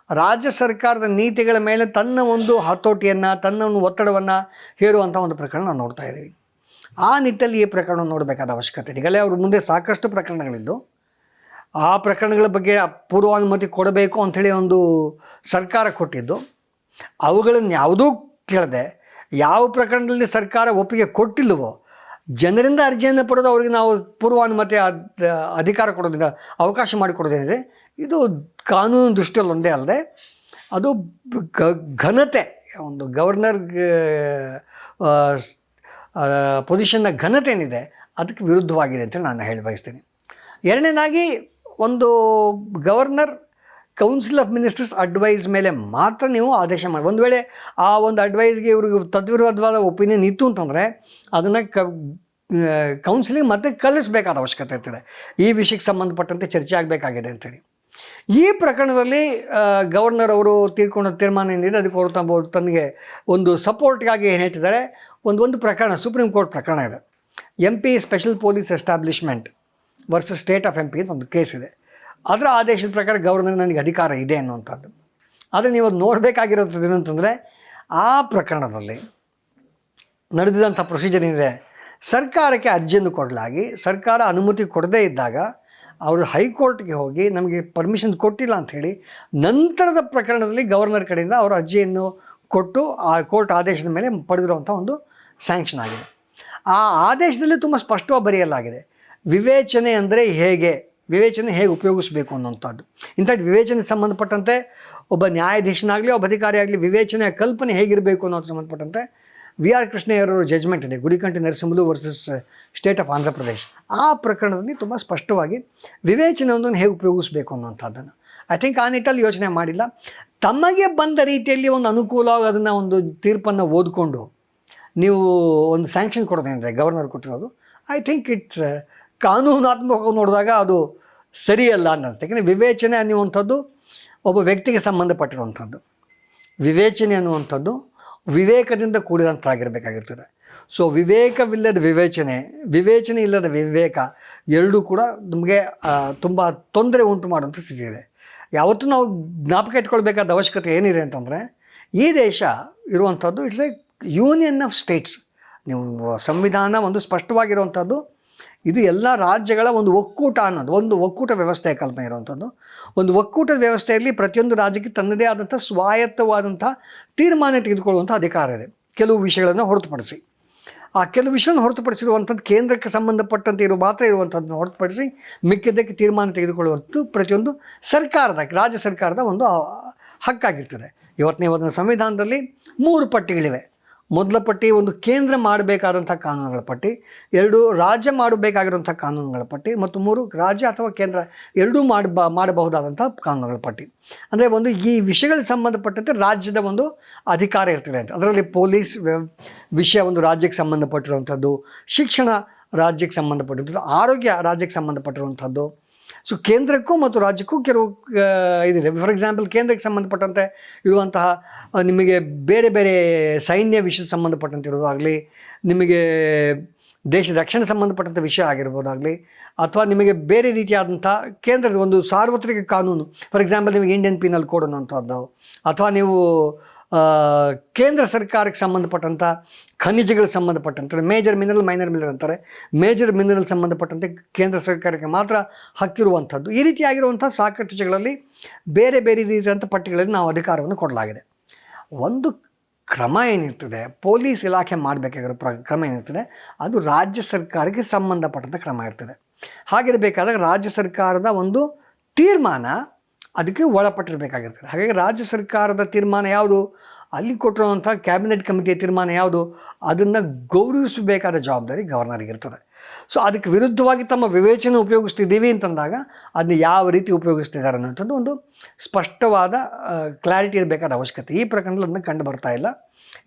ರಾಜ್ಯ ಸರ್ಕಾರದ ನೀತಿಗಳ ಮೇಲೆ ತನ್ನ ಒಂದು ಹತೋಟಿಯನ್ನು, ತನ್ನ ಒಂದು ಒತ್ತಡವನ್ನು ಹೇರುವಂಥ ಒಂದು ಪ್ರಕರಣ ನಾವು ನೋಡ್ತಾ ಇದ್ದೀವಿ. ಆ ನಿಟ್ಟಲ್ಲಿ ಈ ಪ್ರಕರಣ ನೋಡಬೇಕಾದ ಅವಶ್ಯಕತೆ ಈಗಲೇ ಅವ್ರ ಮುಂದೆ ಸಾಕಷ್ಟು ಪ್ರಕರಣಗಳಿದ್ದು, ಆ ಪ್ರಕರಣಗಳ ಬಗ್ಗೆ ಪೂರ್ವಾನುಮತಿ ಕೊಡಬೇಕು ಅಂಥೇಳಿ ಒಂದು ಸರ್ಕಾರ ಕೊಟ್ಟಿದ್ದು. ಅವುಗಳನ್ನು ಯಾವುದೂ ಕೇಳದೆ ಯಾವ ಪ್ರಕರಣದಲ್ಲಿ ಸರ್ಕಾರ ಒಪ್ಪಿಗೆ ಕೊಟ್ಟಿಲ್ಲವೋ, ಜನರಿಂದ ಅರ್ಜಿಯನ್ನು ಪಡೆದು ಅವರಿಗೆ ನಾವು ಪೂರ್ವಾನುಮತಿ ಅಧಿಕಾರ ಕೊಡೋದಿಲ್ಲ ಅವಕಾಶ ಮಾಡಿಕೊಡೋದೇನಿದೆ ಇದು ಕಾನೂನು ದೃಷ್ಟಿಯಲ್ಲಿ ಒಂದೇ ಅಲ್ಲದೆ, ಅದು ಘನತೆ, ಒಂದು ಗವರ್ನರ್ ಪೊಸಿಷನ್ನ ಘನತೆ ಏನಿದೆ ಅದಕ್ಕೆ ವಿರುದ್ಧವಾಗಿದೆ ಅಂತ ನಾನು ಹೇಳಿ ಬಯಸ್ತೀನಿ. ಎರಡನೇದಾಗಿ, ಒಂದು governor council of ministers advice ಮೇಲೆ ಮಾತ್ರ ನೀವು ಆದೇಶ ಮಾಡಿ. ಒಂದು ವೇಳೆ ಆ ಒಂದು ಅಡ್ವೈಸ್ಗೆ ಇವ್ರಿಗೆ ತದ್ವಿರೋಧವಾದ ಒಪಿನಿಯನ್ ಇತ್ತು ಅಂತಂದರೆ, ಅದನ್ನು ಕ ಕೌನ್ಸಿಲಿಂಗ್ ಮತ್ತೆ ಕಲಿಸಬೇಕಾದ ಅವಶ್ಯಕತೆ ಇರ್ತದೆ. ಈ ವಿಷಯಕ್ಕೆ ಸಂಬಂಧಪಟ್ಟಂತೆ ಚರ್ಚೆ ಆಗಬೇಕಾಗಿದೆ ಅಂತೇಳಿ ಈ ಪ್ರಕರಣದಲ್ಲಿ ಗವರ್ನರ್ ಅವರು ತೀರ್ಕೊಂಡ ತೀರ್ಮಾನ ಅದಕ್ಕೆ ಅವರು ತಮ್ಮ ತನಗೆ ಒಂದು ಸಪೋರ್ಟ್ಗಾಗಿ ಏನು ಹೇಳ್ತಿದ್ದಾರೆ, ಒಂದು ಒಂದು ಪ್ರಕರಣ ಸುಪ್ರೀಂ ಕೋರ್ಟ್ ಪ್ರಕರಣ ಇದೆ. M P special police establishment versus state of M P ಅಂತ ಒಂದು ಕೇಸ್ ಇದೆ. ಅದರ ಆದೇಶದ ಪ್ರಕಾರ ಗವರ್ನರ್ ನನಗೆ ಅಧಿಕಾರ ಇದೆ ಅನ್ನುವಂಥದ್ದು. ಆದರೆ ನೀವು ಅದು ನೋಡಬೇಕಾಗಿರೋದು ಏನಂತಂದರೆ ಆ ಪ್ರಕರಣದಲ್ಲಿ ನಡೆದಿದಂಥ ಪ್ರೊಸೀಜರ್ ಏನಿದೆ, ಸರ್ಕಾರಕ್ಕೆ ಅರ್ಜಿಯನ್ನು ಕೊಡಲಾಗಿ, ಸರ್ಕಾರ ಅನುಮತಿ ಕೊಡದೇ ಇದ್ದಾಗ ಅವರು ಹೈಕೋರ್ಟ್ಗೆ ಹೋಗಿ ನಮಗೆ ಪರ್ಮಿಷನ್ ಕೊಟ್ಟಿಲ್ಲ ಅಂಥೇಳಿ ನಂತರದ ಪ್ರಕರಣದಲ್ಲಿ ಗವರ್ನರ್ ಕಡೆಯಿಂದ ಅವರು ಅರ್ಜಿಯನ್ನು ಕೊಟ್ಟು ಆ ಕೋರ್ಟ್ ಆದೇಶದ ಮೇಲೆ ಪಡೆದಿರುವಂಥ ಒಂದು ಸ್ಯಾಂಕ್ಷನ್ ಆಗಿದೆ. ಆ ಆದೇಶದಲ್ಲಿ ತುಂಬ ಸ್ಪಷ್ಟವಾಗಿ ಬರೆಯಲಾಗಿದೆ. ವಿವೇಚನೆ ಅಂದರೆ ಹೇಗೆ? ವಿವೇಚನೆ ಹೇಗೆ ಉಪಯೋಗಿಸಬೇಕು ಅನ್ನೋಂಥದ್ದು ಇನ್ಫ್ಯಾಕ್ಟ್ ವಿವೇಚನೆಗೆ ಸಂಬಂಧಪಟ್ಟಂತೆ ಒಬ್ಬ ನ್ಯಾಯಾಧೀಶನಾಗಲಿ, ಒಬ್ಬ ಅಧಿಕಾರಿ ಆಗಲಿ ವಿವೇಚನೆಯ ಕಲ್ಪನೆ ಹೇಗಿರಬೇಕು ಅನ್ನೋದು ಸಂಬಂಧಪಟ್ಟಂತೆ ವಿ ಆರ್ ಕೃಷ್ಣಯ್ಯರವರ ಜಜ್ಮೆಂಟ್ ಇದೆ. Gudikanthi Narasimhalu versus state of Andhra Pradesh ಆ ಪ್ರಕರಣದಲ್ಲಿ ತುಂಬ ಸ್ಪಷ್ಟವಾಗಿ ವಿವೇಚನೆ ಒಂದನ್ನು ಹೇಗೆ ಉಪಯೋಗಿಸಬೇಕು ಅನ್ನೋಂಥದ್ದನ್ನು ಐ ಥಿಂಕ್ ಆ ನಿಟ್ಟಲ್ಲಿ ಯೋಚನೆ ಮಾಡಿಲ್ಲ. ತಮಗೆ ಬಂದ ರೀತಿಯಲ್ಲಿ ಒಂದು ಅನುಕೂಲವಾಗಿ ಅದನ್ನು ಒಂದು ತೀರ್ಪನ್ನು ಓದಿಕೊಂಡು ನೀವು ಒಂದು ಸ್ಯಾಂಕ್ಷನ್ ಕೊಡೋದೇನಿದೆ ಗವರ್ನರ್ ಕೊಟ್ಟಿರೋದು ಐ ಥಿಂಕ್ ಇಟ್ಸ್ ಕಾನೂನಾತ್ಮಕವಾಗಿ ನೋಡಿದಾಗ ಅದು ಸರಿಯಲ್ಲ ಅಂತ ಅನಿಸುತ್ತೆ ಯಾಕೆಂದರೆ ವಿವೇಚನೆ ಅನ್ನುವಂಥದ್ದು ಒಬ್ಬ ವ್ಯಕ್ತಿಗೆ ಸಂಬಂಧಪಟ್ಟಿರುವಂಥದ್ದು. ವಿವೇಚನೆ ಅನ್ನುವಂಥದ್ದು ವಿವೇಕದಿಂದ ಕೂಡಿದಂಥಾಗಿರಬೇಕಾಗಿರ್ತದೆ ಸೊ ವಿವೇಕವಿಲ್ಲದ ವಿವೇಚನೆ ವಿವೇಚನೆ ಇಲ್ಲದ ವಿವೇಕ ಎರಡೂ ಕೂಡ ನಮಗೆ ತುಂಬ ತೊಂದರೆ ಉಂಟು ಮಾಡುವಂಥ ಸ್ಥಿತಿ ಇದೆ. ಯಾವತ್ತೂ ನಾವು ಜ್ಞಾಪಕ ಇಟ್ಕೊಳ್ಬೇಕಾದ ಅವಶ್ಯಕತೆ ಏನಿದೆ ಅಂತಂದರೆ, ಈ ದೇಶ ಇರುವಂಥದ್ದು it's a union of states ನೀವು ಸಂವಿಧಾನ ಒಂದು ಸ್ಪಷ್ಟವಾಗಿರುವಂಥದ್ದು ಇದು ಎಲ್ಲ ರಾಜ್ಯಗಳ ಒಂದು ಒಕ್ಕೂಟ ಅನ್ನೋದು, ಒಂದು ಒಕ್ಕೂಟ ವ್ಯವಸ್ಥೆಯ ಕಲ್ಪನೆ ಇರುವಂಥದ್ದು. ಒಂದು ಒಕ್ಕೂಟದ ವ್ಯವಸ್ಥೆಯಲ್ಲಿ ಪ್ರತಿಯೊಂದು ರಾಜ್ಯಕ್ಕೆ ತನ್ನದೇ ಆದಂಥ ಸ್ವಾಯತ್ತವಾದಂಥ ತೀರ್ಮಾನ ತೆಗೆದುಕೊಳ್ಳುವಂಥ ಅಧಿಕಾರ ಇದೆ. ಕೆಲವು ವಿಷಯಗಳನ್ನು ಹೊರತುಪಡಿಸಿ. ಆ ಕೆಲವು ವಿಷಯವನ್ನು ಹೊರತುಪಡಿಸಿರುವಂಥದ್ದು, ಕೇಂದ್ರಕ್ಕೆ ಸಂಬಂಧಪಟ್ಟಂತೆ ಇರುವ ಮಾತ್ರ ಇರುವಂಥದ್ದನ್ನು ಹೊರತುಪಡಿಸಿ ಮಿಕ್ಕಿದ್ದಕ್ಕೆ ತೀರ್ಮಾನ ತೆಗೆದುಕೊಳ್ಳುವಂಥದ್ದು ಪ್ರತಿಯೊಂದು ಸರ್ಕಾರದ, ರಾಜ್ಯ ಸರ್ಕಾರದ ಒಂದು ಹಕ್ಕಾಗಿರ್ತದೆ. ಇವತ್ತಿನ ಇವತ್ತಿನ ಸಂವಿಧಾನದಲ್ಲಿ ಮೂರು ಪಟ್ಟಿಗಳಿವೆ. ಮೊದಲ ಪಟ್ಟಿ ಒಂದು ಕೇಂದ್ರ ಮಾಡಬೇಕಾದಂಥ ಕಾನೂನುಗಳ ಪಟ್ಟಿ, ಎರಡು ರಾಜ್ಯ ಮಾಡಬೇಕಾಗಿರುವಂಥ ಕಾನೂನುಗಳ ಪಟ್ಟಿ, ಮತ್ತು ಮೂರು ರಾಜ್ಯ ಅಥವಾ ಕೇಂದ್ರ ಎರಡೂ ಮಾಡಬ, ಮಾಡಬಹುದಾದಂಥ ಕಾನೂನುಗಳ ಪಟ್ಟಿ. ಅಂದರೆ ಒಂದು ಈ ವಿಷಯಗಳಿಗೆ ಸಂಬಂಧಪಟ್ಟಂತೆ ರಾಜ್ಯದ ಒಂದು ಅಧಿಕಾರ ಇರ್ತದೆ ಅಂತ. ಅದರಲ್ಲಿ ಪೊಲೀಸ್ ವಿಷಯ ಒಂದು ರಾಜ್ಯಕ್ಕೆ ಸಂಬಂಧಪಟ್ಟಿರುವಂಥದ್ದು, ಶಿಕ್ಷಣ ರಾಜ್ಯಕ್ಕೆ ಸಂಬಂಧಪಟ್ಟಿರುವಂಥದ್ದು, ಆರೋಗ್ಯ ರಾಜ್ಯಕ್ಕೆ ಸಂಬಂಧಪಟ್ಟಿರುವಂಥದ್ದು ಸೊ ಕೇಂದ್ರಕ್ಕೂ ಮತ್ತು ರಾಜ್ಯಕ್ಕೂ ಕೆಲವು ಇದಿದೆ. ಫಾರ್ ಎಕ್ಸಾಂಪಲ್ ಕೇಂದ್ರಕ್ಕೆ ಸಂಬಂಧಪಟ್ಟಂತೆ ಇರುವಂತಹ ನಿಮಗೆ ಬೇರೆ ಬೇರೆ ಸೈನ್ಯ ವಿಷಯ ಸಂಬಂಧಪಟ್ಟಂತೆ ಇರೋದಾಗಲಿ ನಿಮಗೆ ದೇಶದ ರಕ್ಷಣೆ ಸಂಬಂಧಪಟ್ಟಂಥ ವಿಷಯ ಆಗಿರ್ಬೋದಾಗಲಿ, ಅಥವಾ ನಿಮಗೆ ಬೇರೆ ರೀತಿಯಾದಂಥ ಕೇಂದ್ರದ ಒಂದು ಸಾರ್ವತ್ರಿಕ ಕಾನೂನು ಫಾರ್ ಎಕ್ಸಾಂಪಲ್ ನಿಮಗೆ ಇಂಡಿಯನ್ ಪೀನಲ್ ಕೋಡ್ ಅನ್ನುವಂಥದ್ದು, ಅಥವಾ ನೀವು ಕೇಂದ್ರ ಸರ್ಕಾರಕ್ಕೆ ಸಂಬಂಧಪಟ್ಟಂಥ ಖನಿಜಗಳಿಗೆ ಸಂಬಂಧಪಟ್ಟಂತೆ ಮೇಜರ್ ಮಿನರಲ್ ಮೈನರ್ ಮಿನರಲ್ ಅಂತಾರೆ. ಮೇಜರ್ ಮಿನರಲ್ ಸಂಬಂಧಪಟ್ಟಂತೆ ಕೇಂದ್ರ ಸರ್ಕಾರಕ್ಕೆ ಮಾತ್ರ ಹಕ್ಕಿರುವಂಥದ್ದು. ಈ ರೀತಿಯಾಗಿರುವಂಥ ಸಾಕಷ್ಟು ವಿಷಯಗಳಲ್ಲಿ ಬೇರೆ ಬೇರೆ ರೀತಿಯಾದಂಥ ಪಟ್ಟಿಗಳಲ್ಲಿ ನಾವು ಅಧಿಕಾರವನ್ನು ಕೊಡಲಾಗಿದೆ. ಒಂದು ಕ್ರಮ ಏನಿರ್ತದೆ, ಪೊಲೀಸ್ ಇಲಾಖೆ ಮಾಡಬೇಕಾಗಿರೋ ಪ್ರ, ಕ್ರಮ ಏನಿರ್ತದೆ, ಅದು ರಾಜ್ಯ ಸರ್ಕಾರಕ್ಕೆ ಸಂಬಂಧಪಟ್ಟಂಥ ಕ್ರಮ ಇರ್ತದೆ. ಹಾಗಿರಬೇಕಾದಾಗ ರಾಜ್ಯ ಸರ್ಕಾರದ ಒಂದು ತೀರ್ಮಾನ ಅದಕ್ಕೆ ಒಳಪಟ್ಟಿರಬೇಕಾಗಿರ್ತದೆ. ಹಾಗಾಗಿ ರಾಜ್ಯ ಸರ್ಕಾರದ ತೀರ್ಮಾನ ಯಾವುದು? ಅಲ್ಲಿ ಕೊಟ್ಟಿರುವಂಥ ಕ್ಯಾಬಿನೆಟ್ ಕಮಿಟಿಯ ತೀರ್ಮಾನ ಯಾವುದು? ಅದನ್ನು ಗೌರವಿಸಬೇಕಾದ ಜವಾಬ್ದಾರಿ ಗವರ್ನರಿಗೆ ಇರ್ತದೆ. ಸೊ ಅದಕ್ಕೆ ವಿರುದ್ಧವಾಗಿ ತಮ್ಮ ವಿವೇಚನೆ ಉಪಯೋಗಿಸ್ತಿದ್ದೀವಿ ಅಂತಂದಾಗ ಅದನ್ನ ಯಾವ ರೀತಿ ಉಪಯೋಗಿಸ್ತಿದ್ದಾರೆ ಅನ್ನೋಂಥದ್ದು ಒಂದು ಸ್ಪಷ್ಟವಾದ ಕ್ಲಾರಿಟಿ ಇರಬೇಕಾದ ಅವಶ್ಯಕತೆ. ಈ ಪ್ರಕರಣದಲ್ಲಿ ಅದನ್ನು ಕಂಡು ಬರ್ತಾ ಇಲ್ಲ.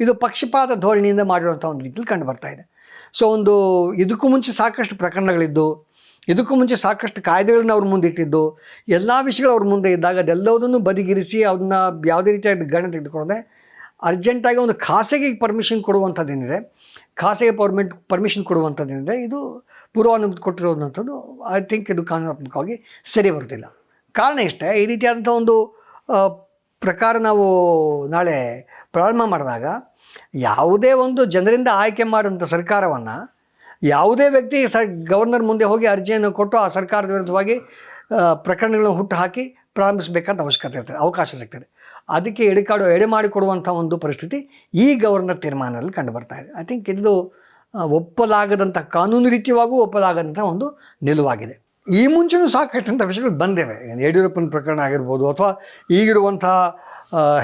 ಇದು ಪಕ್ಷಪಾತ ಧೋರಣೆಯಿಂದ ಮಾಡಿರುವಂಥ ಒಂದು ರೀತಿಯಲ್ಲಿ ಕಂಡು ಬರ್ತಾ ಇದೆ. ಸೊ ಒಂದು ಇದಕ್ಕೂ ಮುಂಚೆ ಸಾಕಷ್ಟು ಪ್ರಕರಣಗಳಿದ್ದು ಇದಕ್ಕೂ ಮುಂಚೆ ಸಾಕಷ್ಟು ಕಾಯ್ದೆಗಳನ್ನ ಅವ್ರ ಮುಂದೆ ಇಟ್ಟಿದ್ದು. ಎಲ್ಲ ವಿಷಯಗಳು ಅವ್ರ ಮುಂದೆ ಇದ್ದಾಗ ಅದೆಲ್ಲವುದನ್ನು ಬದಿಗಿರಿಸಿ ಅದನ್ನ ಯಾವುದೇ ರೀತಿಯಾದ ಗಣ ತೆಗೆದುಕೊಳ್ಳದೆ ಅರ್ಜೆಂಟಾಗಿ ಒಂದು ಖಾಸಗಿ ಪರ್ಮಿಷನ್ ಕೊಡುವಂಥದ್ದೇನಿದೆ. ಖಾಸಗಿ ಪರ್ಮಿಟ್ ಪರ್ಮಿಷನ್ ಕೊಡುವಂಥದ್ದೇನಿದೆ. ಇದು ಪೂರ್ವಾನುಮತಿ ಕೊಟ್ಟಿರುವಂಥದ್ದು. ಐ ಥಿಂಕ್ ಇದು ಕಾನೂನಾತ್ಮಕವಾಗಿ ಸರಿ ಬರುತ್ತಿಲ್ಲ. ಕಾರಣ ಇಷ್ಟೇ, ಈ ರೀತಿಯಾದಂಥ ಒಂದು ಪ್ರಕಾರ ನಾವು ನಾಳೆ ಪ್ರಾರಂಭ ಮಾಡಿದಾಗ ಯಾವುದೇ ಒಂದು ಜನರಿಂದ ಆಯ್ಕೆ ಮಾಡಿದಂಥ ಸರ್ಕಾರವನ್ನು ಯಾವುದೇ ವ್ಯಕ್ತಿ ಸರ್ ಗವರ್ನರ್ ಮುಂದೆ ಹೋಗಿ ಅರ್ಜಿಯನ್ನು ಕೊಟ್ಟು ಆ ಸರ್ಕಾರದ ವಿರುದ್ಧವಾಗಿ ಪ್ರಕರಣಗಳನ್ನು ಹುಟ್ಟು ಹಾಕಿ ಪ್ರಾರಂಭಿಸಬೇಕಾದ ಅವಶ್ಯಕತೆ ಇರ್ತದೆ, ಅವಕಾಶ ಸಿಗ್ತದೆ. ಅದಕ್ಕೆ ಎಡೆಕಾಡು ಎಡೆ ಮಾಡಿಕೊಡುವಂಥ ಒಂದು ಪರಿಸ್ಥಿತಿ ಈ ಗವರ್ನರ್ ತೀರ್ಮಾನದಲ್ಲಿ ಕಂಡು ಬರ್ತಾ ಇದೆ. ಐ ಥಿಂಕ್ ಇದು ಒಪ್ಪಲಾಗದಂಥ ಕಾನೂನು ರೀತಿಯವಾಗೂ ಒಪ್ಪಲಾಗದಂಥ ಒಂದು ನಿಲುವಾಗಿದೆ. ಈ ಮುಂಚೆನೂ ಸಾಕಷ್ಟಂಥ ವಿಷಯಗಳು ಬಂದಿವೆ. ಯಡಿಯೂರಪ್ಪನ ಪ್ರಕರಣ ಆಗಿರ್ಬೋದು ಅಥವಾ ಈಗಿರುವಂಥ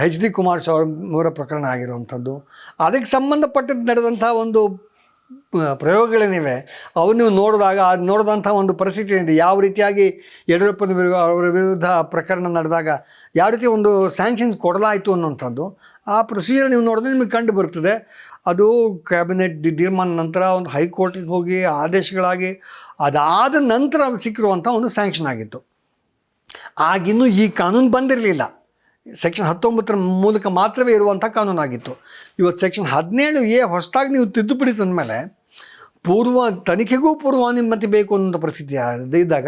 ಎಚ್ ಡಿ ಕುಮಾರಸ್ವಾಮಿ ಅವರ ಪ್ರಕರಣ ಆಗಿರುವಂಥದ್ದು. ಅದಕ್ಕೆ ಸಂಬಂಧಪಟ್ಟಂತೆ ನಡೆದಂಥ ಒಂದು ಪ್ರಯೋಗಗಳೇನಿವೆ? ನೀವು ನೋಡಿದಾಗ ಅದು ನೋಡಿದಂಥ ಒಂದು ಪರಿಸ್ಥಿತಿ ಏನಿದೆ? ಯಾವ ರೀತಿಯಾಗಿ ಯಡಿಯೂರಪ್ಪನ ವಿರುದ್ಧ ಅವರ ವಿರುದ್ಧ ಪ್ರಕರಣ ನಡೆದಾಗ ಯಾವ ರೀತಿ ಒಂದು ಸ್ಯಾಂಕ್ಷನ್ಸ್ ಕೊಡಲಾಯಿತು ಅನ್ನೋಂಥದ್ದು ಆ ಪ್ರೊಸೀಜರ್ ನೀವು ನೋಡಿದ್ರೆ ನಿಮಗೆ ಕಂಡು ಬರ್ತದೆ. ಅದು ಕ್ಯಾಬಿನೆಟ್ ತೀರ್ಮಾನ ನಂತರ ಒಂದು ಹೈಕೋರ್ಟಿಗೆ ಹೋಗಿ ಆದೇಶಗಳಾಗಿ ಅದಾದ ನಂತರ ಸಿಕ್ಕಿರುವಂಥ ಒಂದು ಸ್ಯಾಂಕ್ಷನ್ ಆಗಿತ್ತು. ಆಗಿನ್ನೂ ಈ ಕಾನೂನು ಬಂದಿರಲಿಲ್ಲ. ಸೆಕ್ಷನ್ ಹತ್ತೊಂಬತ್ತರ ಮೂಲಕ ಮಾತ್ರವೇ ಇರುವಂಥ ಕಾನೂನಾಗಿತ್ತು. ಇವತ್ತು ಸೆಕ್ಷನ್ ಹದಿನೇಳು ಎ ಹೊಸದಾಗಿ ನೀವು ತಿದ್ದುಪಡಿ ತಂದಮೇಲೆ ಪೂರ್ವ ತನಿಖೆಗೂ ಪೂರ್ವಾನುಮತಿ ಬೇಕು ಅನ್ನೋ ಪರಿಸ್ಥಿತಿ ಇದ್ದಾಗ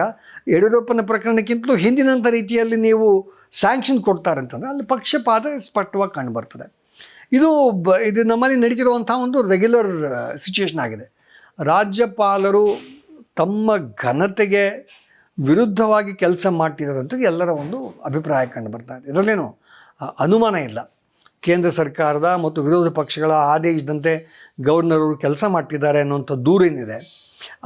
ಯಡಿಯೂರಪ್ಪನ ಪ್ರಕರಣಕ್ಕಿಂತಲೂ ಹಿಂದಿನಂಥ ರೀತಿಯಲ್ಲಿ ನೀವು ಸ್ಯಾಂಕ್ಷನ್ ಕೊಡ್ತಾರೆ ಅಂತಂದರೆ ಅಲ್ಲಿ ಪಕ್ಷಪಾತ ಸ್ಪಷ್ಟವಾಗಿ ಕಂಡುಬರ್ತದೆ. ಇದು ಬ, ಇದು ನಮ್ಮಲ್ಲಿ ನಡೀತಿರುವಂಥ ಒಂದು ರೆಗ್ಯುಲರ್ ಸಿಚುಯೇಷನ್ ಆಗಿದೆ. ರಾಜ್ಯಪಾಲರು ತಮ್ಮ ಘನತೆಗೆ ವಿರುದ್ಧವಾಗಿ ಕೆಲಸ ಮಾಡ್ತಿರೋದಂತ ಎಲ್ಲರ ಒಂದು ಅಭಿಪ್ರಾಯ ಕಂಡು ಬರ್ತಾ ಇದೆ. ಇದರಲ್ಲೇನು ಅನುಮಾನ ಇಲ್ಲ. ಕೇಂದ್ರ ಸರ್ಕಾರದ ಮತ್ತು ವಿರೋಧ ಪಕ್ಷಗಳ ಆದೇಶದಂತೆ ಗವರ್ನರ್ ಅವರು ಕೆಲಸ ಮಾಡ್ತಿದ್ದಾರೆ ಅನ್ನುವಂಥ ದೂರೇನಿದೆ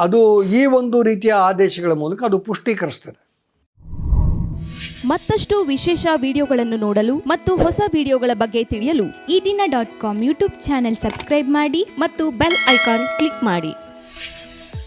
ಅದು ಈ ಒಂದು ರೀತಿಯ ಆದೇಶಗಳ ಮೂಲಕ ಅದು ಪುಷ್ಟೀಕರಿಸ್ತದೆ. ಮತ್ತಷ್ಟು ವಿಶೇಷ ವಿಡಿಯೋಗಳನ್ನು ನೋಡಲು ಮತ್ತು ಹೊಸ ವಿಡಿಯೋಗಳ ಬಗ್ಗೆ ತಿಳಿಯಲು Eedina dot com YouTube channel subscribe ಮಾಡಿ ಮತ್ತು ಬೆಲ್ ಐಕಾನ್ ಕ್ಲಿಕ್ ಮಾಡಿ.